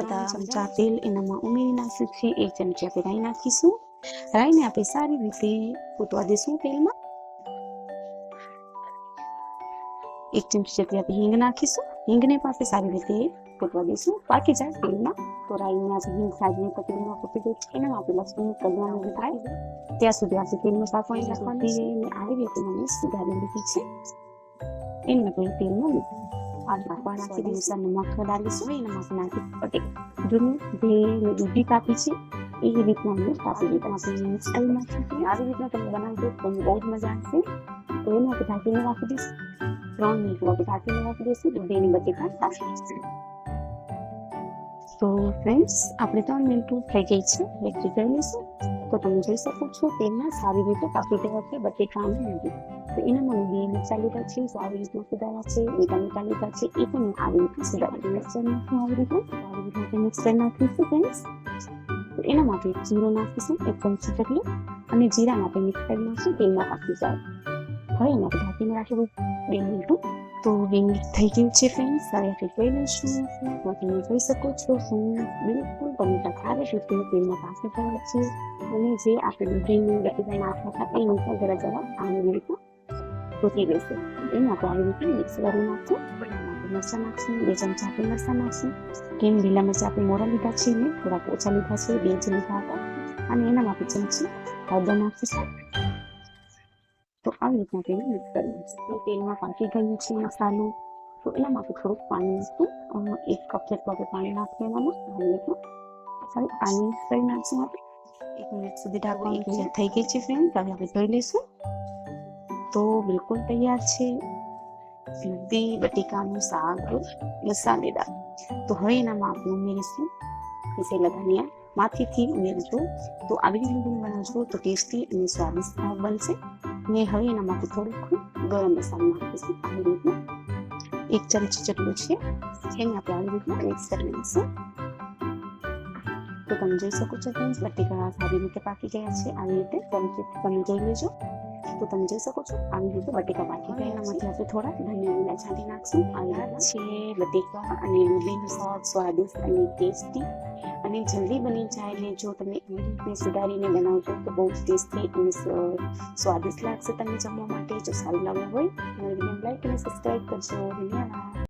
ચમચા તેલ એનામાં ઉમેરી નાખ્યું છે એક ચમચી આપણે રાઈ નાખીશું. રાઈને આપણે સારી રીતે ફૂટવા દઈશું તેલમાં. એક ચમચી જેટલી આપણે હિંગ નાખીશું. હિંગને પણ આપણે સારી રીતે ફૂટવા દઈશું પાકી જાય તેલમાં. તો રાઈને આપણે હિંગ સારી રીતે તેલમાં ફૂટી ગઈ છે એનામાં આપણે લસણ કલવાનું થાય ત્યાં સુધી આપણે તેલમાં સાફવાઈ નાખવાની છે. અને આવી રીતે મને સુધારી લીધી છે. એને આપણે તેલમાં નાખવા નાખી દઈશું નમક ડાલીશું એનામાં આપણે નાખી પટે જૂની જે મેં દૂધી કાપી છે એ રીતના કાપી દીધા આપણે આવી રીતના તમે બનાવજો તો બહુ જ મજા આવશે તો એને આપણે ઢાંકીને રાખી દઈશું ત્રણ મિનિટ માટે ઢાંકીને રાખી દઈશું દૂધીની બટેકા દઈશું તો ફ્રેન્ડ્સ આપણે ત્રણ મિનિટ થઈ ગઈ છે બેટરી કરી લઈશું તો તમે જોઈ શકો છો તેમાં સારી રીતે કાપી ગયા છે બટેકા અને નથી તો એનામાં મેં બે લીધા છે, સારી રીતના સુધારા છે ટમેટા લીધા છે, એ પણ આવી રીતે સુધારા મિક્સર નાખું આવી રીતે આવી રીતે મિક્સર નાખીશું ફ્રેન્ડ્સ તો એના માટે જીરો નાખીશું, એક ચમચી જેટલું, અને જીરા માટે મિક્સ કરી નાખીશું તેલમાં કાપી જાય હવે એને આપણે ઢાંકીને રાખીશું બે મિનિટ તો રિંગ થઈ ગયું છે ફ્રેન્ડ્સ સારી રીતે જોઈ લઈશું તો તમે જોઈ શકો છો હું બિલકુલ ટમેટા ખાવે રીતે તેલમાં પાસે ગયા છે અને જે આપણે દૂધીનું ડિઝાઇન નાખ્યા હતા એની પણ જરા જરા આવી રીતે તૂટી રહેશે એને આપણે આવી રીતે મિક્સ કરી નાખશું મરચા નાખશું બે ચમચા આપણે મરચા નાખશું કેમ લીલા મરચા આપણે મોરા લીધા છે ને થોડાક ઓછા લીધા છે બે જ લીધા હતા અને એનામાં આપણે ચમચી હળદર નાખીશું આવી રીતના તેને મિક્સ કરી નાખશું તેલમાં પાકી ગયું છે મસાલો તો એનામાં આપણે થોડુંક પાણી નાખશું એક કપ જેટલું આપણે પાણી નાખીએ એનામાં આવી રીતના સારું પાણી કરી નાખશું આપણે એક મિનિટ સુધી ઢાંકવાનું એક મિનિટ થઈ ગઈ છે ફ્રેન્ડ હવે આપણે ધોઈ લઈશું તો બિલકુલ તૈયાર છે દૂધી બટેકાનું શાક મસાલેદાર તો હવે એનામાં આપણે ઉમેરીશું પીસેલા ધનિયા માથેથી ઉમેરજો તો આવી રીતે બનાવજો તો ટેસ્ટી અને સ્વાદિષ્ટ બનશે ને હવે એના માટે થોડુંક ગરમ મસાલો નાખીશું આવી રીતના એક ચમચી જેટલું છે એને આપણે આવી રીતના મિક્સ કરી તો તમે જોઈ શકો છો ફ્રેન્ડ્સ બટેકા સારી રીતે પાકી ગયા છે આવી રીતે તમે જોઈ લેજો તો તમે જોઈ શકો છો. આવી રીતે બટેકા પાકી ગયા એનામાંથી આપણે થોડા ધનિયા લીલા છાંટી નાખશું. આવી છે બટેકા અને દૂધીનું શાક સ્વાદિષ્ટ અને ટેસ્ટી. અને જલ્દી બની જાય ને જો તમે એવી રીતે સુધારીને બનાવજો તો બહુ જ ટેસ્ટી અને સ્વાદિષ્ટ લાગશે તમને જમવા માટે. જો સારું લાગવું હોય મારી વીડિયો લાઈક અને સબસ્ક્રાઈબ કરજો. ધન્યવાદ.